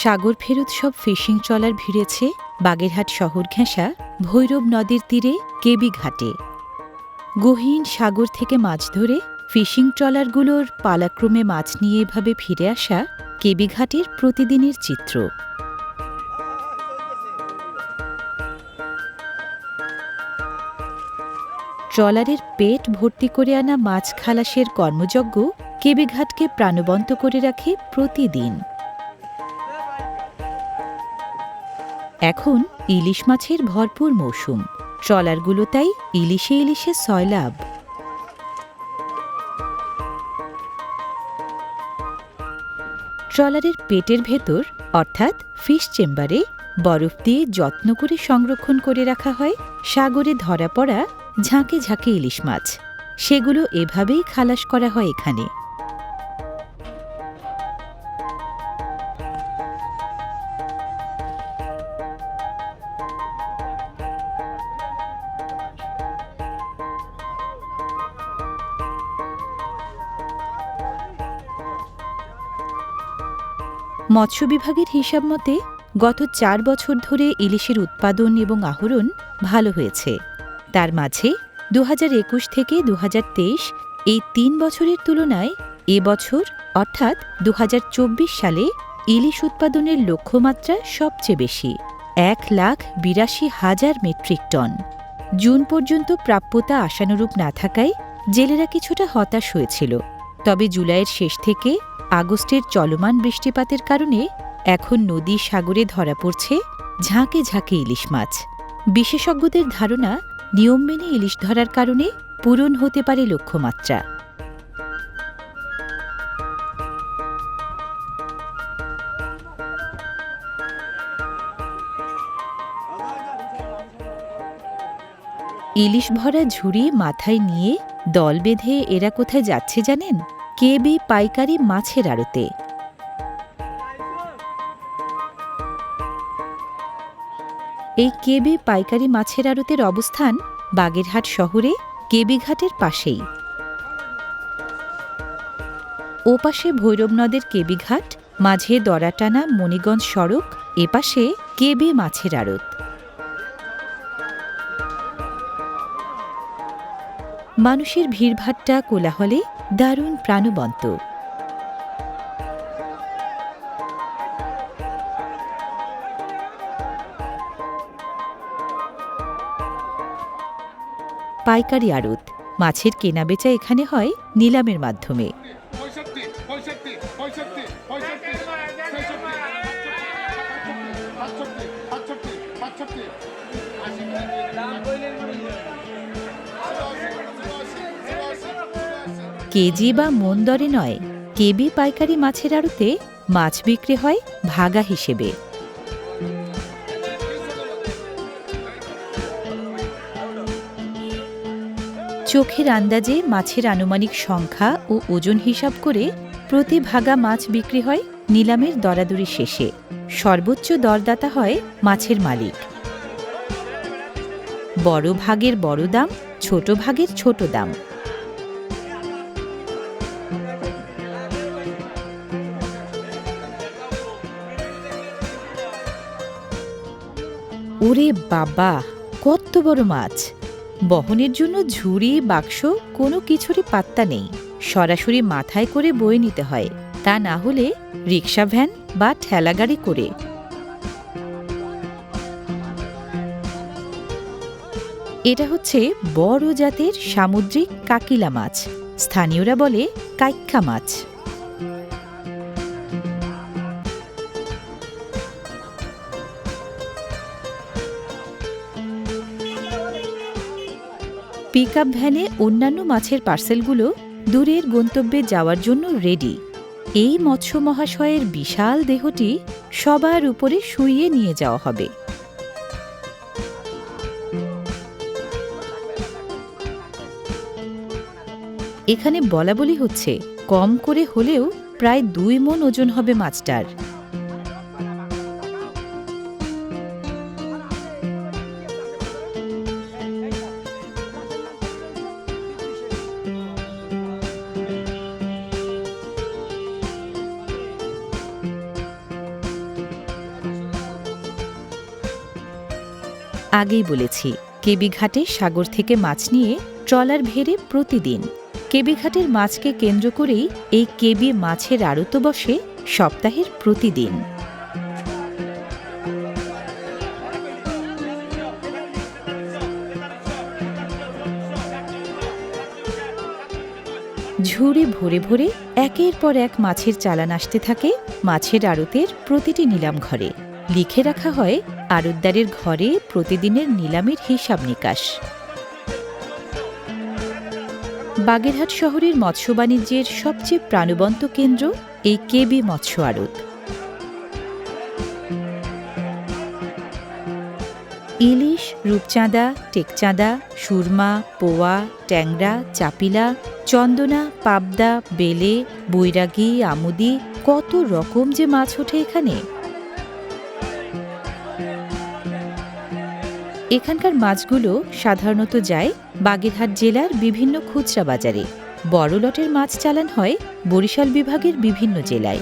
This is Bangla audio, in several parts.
সাগর ফেরত সব ফিশিং ট্রলার ভিড়েছে বাগেরহাট শহর ঘেঁষা ভৈরব নদীর তীরে কেবি ঘাটে। গহীন সাগর থেকে মাছ ধরে ফিশিং ট্রলারগুলোর পালাক্রমে মাছ নিয়ে এভাবে ফিরে আসা কেবি ঘাটের প্রতিদিনের চিত্র। ট্রলারের পেট ভর্তি করে আনা মাছ খালাসের কর্মযজ্ঞ কেবেঘাটকে প্রাণবন্ত করে রাখে প্রতিদিন। এখন ইলিশ মাছের ভরপুর মৌসুম। ট্রলারগুলো তাই ইলিশে ইলিশে সয়লাভ ট্রলারের পেটের ভেতর, অর্থাৎ ফিশ চেম্বারে, বরফ দিয়ে যত্ন করে সংরক্ষণ করে রাখা হয়, সাগরে ধরা পড়া ঝাঁকে ঝাঁকে ইলিশ মাছ। সেগুলো এভাবেই খালাস করা হয় এখানে। মৎস্য বিভাগের হিসাব মতে, গত চার বছর ধরে ইলিশের উৎপাদন এবং আহরণ ভালো হয়েছে। তার মাঝে দু একুশ থেকে দু হাজার তেইশ এই তিন বছরের তুলনায় এবছর অর্থাৎ দু হাজার চব্বিশ সালে, ইলিশ উৎপাদনের লক্ষ্যমাত্রা সবচেয়ে বেশি, এক লাখ বিরাশি হাজার মেট্রিক টন। জুন পর্যন্ত প্রাপ্যতা আশানুরূপ না থাকায় জেলেরা কিছুটা হতাশ হয়েছিল। তবে জুলাইয়ের শেষ থেকে আগস্টের চলমান বৃষ্টিপাতের কারণে এখন নদী সাগরে ধরা পড়ছে ঝাঁকে ঝাঁকে ইলিশ মাছ। বিশেষজ্ঞদের ধারণা, নিয়ম মেনে ইলিশ ধরার কারণে পূরণ হতে পারে লক্ষ্যমাত্রা। ইলিশ ভরা ঝুড়ি মাথায় নিয়ে দল বেঁধে এরা কোথায় যাচ্ছে জানেন? কেবি পাইকারি মাছের আড়তে। এই কেবি পাইকারি মাছের আড়তের অবস্থান বাগেরহাট শহরে কেবি ঘাটের পাশেই। ওপাশে ভৈরব নদের কেবিঘাট, মাঝে দরাটানা মণিগঞ্জ সড়ক, এপাশে কেবি মাছের আড়ত। মানুষের ভিড়ভাট্টা কোলাহলে দারুণ প্রাণবন্ত। পাইকারি আড়ত মাছের কেনাবেচা এখানে হয় নিলামের মাধ্যমে। কেজি বা মন দরে নয়, কেবি পাইকারি মাছের আড়তে মাছ বিক্রি হয় ভাগা হিসেবে। চোখের আন্দাজে মাছের আনুমানিক সংখ্যা ও ওজন হিসাব করে প্রতি ভাগা মাছ বিক্রি হয় নিলামের দরাদরি শেষে। সর্বোচ্চ দরদাতা হয় মাছের মালিক। বড় ভাগের বড় দাম, ছোট ভাগের ছোট দাম। বাবা, কত বড় মাছ। বহনের জন্য ঝুড়ি, বাক্স, কোনো কিছুরই পাত্তা নেই। সরাসরি মাথায় করে বয়ে নিতে হয়। তা না হলে রিক্সা ভ্যান বা ঠেলাগাড়ি করে। এটা হচ্ছে বড় জাতের সামুদ্রিক কাকিলা মাছ। স্থানীয়রা বলে কাইক্ষা মাছ। পিকআপ ভ্যানে অন্যান্য মাছের পার্সেলগুলো দূরের গন্তব্যে যাওয়ার জন্য রেডি এই মৎস্য মহাশয়ের বিশাল দেহটি সবার উপরে শুইয়ে নিয়ে যাওয়া হবে। এখানে বলা বলি হচ্ছে, কম করে হলেও প্রায় দুই মন ওজন হবে মাছটার। আগেই বলেছি কেবি ঘাটে সাগর থেকে মাছ নিয়ে ট্রলার ভেড়ে প্রতিদিন। কেবিঘাটের মাছকে কেন্দ্র করেই এই কেবি মাছের আড়ত বসে সপ্তাহের প্রতিদিন। ঝুড়ি ভরে ভরে একের পর এক মাছের চালান আসতে থাকে মাছের আড়তের প্রতিটি নিলাম ঘরে। লিখে রাখা হয় আড়তদারের ঘরে প্রতিদিনের নিলামের হিসাব নিকাশ। বাগেরহাট শহরের মৎস্য বাণিজ্যের সবচেয়ে প্রাণবন্ত কেন্দ্র এই কেবি মৎস্য আড়ত ইলিশ, রূপচাঁদা, টেকচাঁদা, সুরমা, পোয়া, ট্যাংরা, চাপিলা, চন্দনা, পাবদা, বেলে, বৈরাগী, আমুদি, কত রকম যে মাছ ওঠে এখানে! এখানকার মাছগুলো সাধারণত যায় বাগেরহাট জেলার বিভিন্ন খুচরা বাজারে। বড় লটের মাছ চালান হয় বরিশাল বিভাগের বিভিন্ন জেলায়।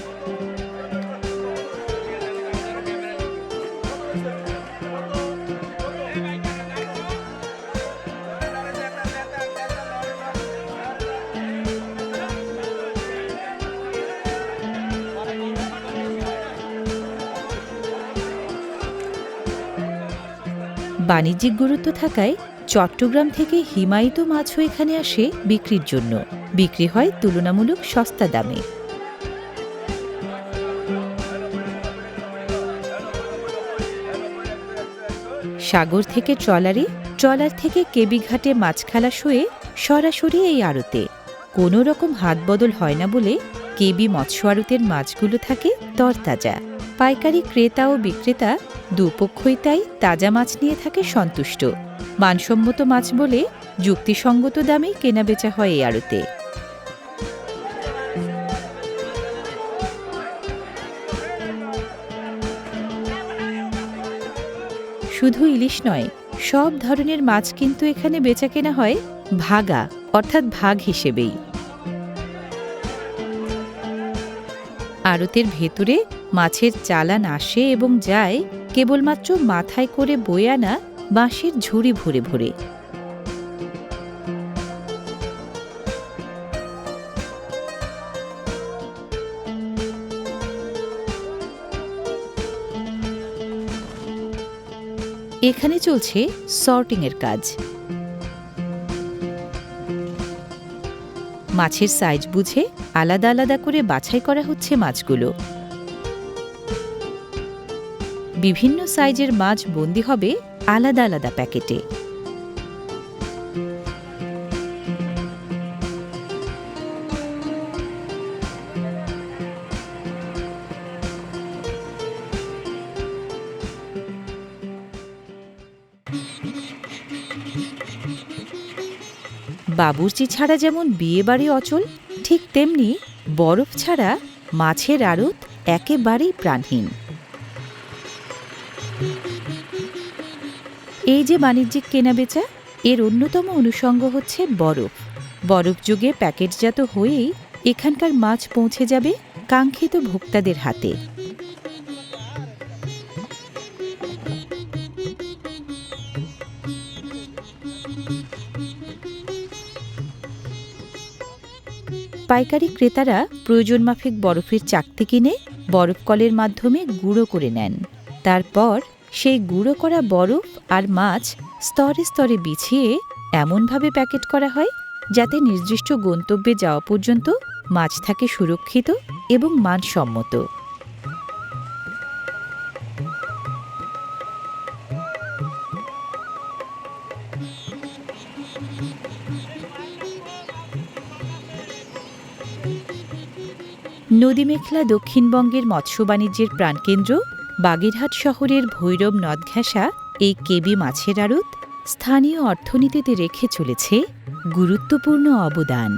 বাণিজ্যিক গুরুত্ব থাকায় চট্টগ্রাম থেকে হিমায়িত মাছও এখানে আসে বিক্রির জন্য। বিক্রি হয় তুলনামূলক সস্তা দামে। সাগর থেকে ট্রলারে, ট্রলার থেকে কেবিঘাটে মাছ খালাস হয়ে সরাসরি এই আড়তে। কোনো রকম হাত বদল হয় না বলে কেবি মৎস্য আড়তের মাছগুলো থাকে তরতাজা। পাইকারি ক্রেতা ও বিক্রেতা দুপক্ষই তাই তাজা মাছ নিয়ে থাকে সন্তুষ্ট। মানসম্মত মাছ বলে যুক্তিসঙ্গত দামেই কেনাবেচা হয় এই আড়তে। শুধু ইলিশ নয়, সব ধরনের মাছ কিন্তু এখানে বেচা কেনা হয় ভাগা, অর্থাৎ ভাগ হিসেবেই। আড়তের ভেতরে মাছের চালান আসে এবং যায় কেবলমাত্র মাথায় করে বয়ে আনা বাঁশের ঝুড়ি ভরে ভরে। এখানে চলছে সর্টিংয়ের কাজ। মাছের সাইজ বুঝে আলাদা আলাদা করে বাছাই করা হচ্ছে মাছগুলো। বিভিন্ন সাইজের মাছ বন্দি হবে আলাদা আলাদা প্যাকেটে। বাবুর্চি ছাড়া যেমন বিয়েবাড়ি অচল, ঠিক তেমনি বরফ ছাড়া মাছের আড়ত একেবারেই প্রাণহীন। এই যে বাণিজ্যিক কেনাবেচা, এর অন্যতম অনুষঙ্গ হচ্ছে বরফ। বরফ যুগে প্যাকেটজাত হয়েই এখানকার মাছ পৌঁছে যাবে কাঙ্ক্ষিত ভোক্তাদের হাতে। পাইকারি ক্রেতারা প্রয়োজন মাফিক বরফের চাকতি কিনে বরফ কলের মাধ্যমে গুঁড়ো করে নেন। তারপর সেই গুঁড়ো করা বরফ আর মাছ স্তরে স্তরে বিছিয়ে এমনভাবে প্যাকেট করা হয় যাতে নির্দিষ্ট গন্তব্যে যাওয়া পর্যন্ত মাছ থাকে সুরক্ষিত এবং মানসম্মত। নদীমেখলা দক্ষিণবঙ্গের মৎস্য বাণিজ্যের প্রাণকেন্দ্র বাগেরহাট শহরের ভৈরব নদঘেঁষা এই কেবি মাছের আড়ত স্থানীয় অর্থনীতিতে রেখে চলেছে গুরুত্বপূর্ণ অবদান।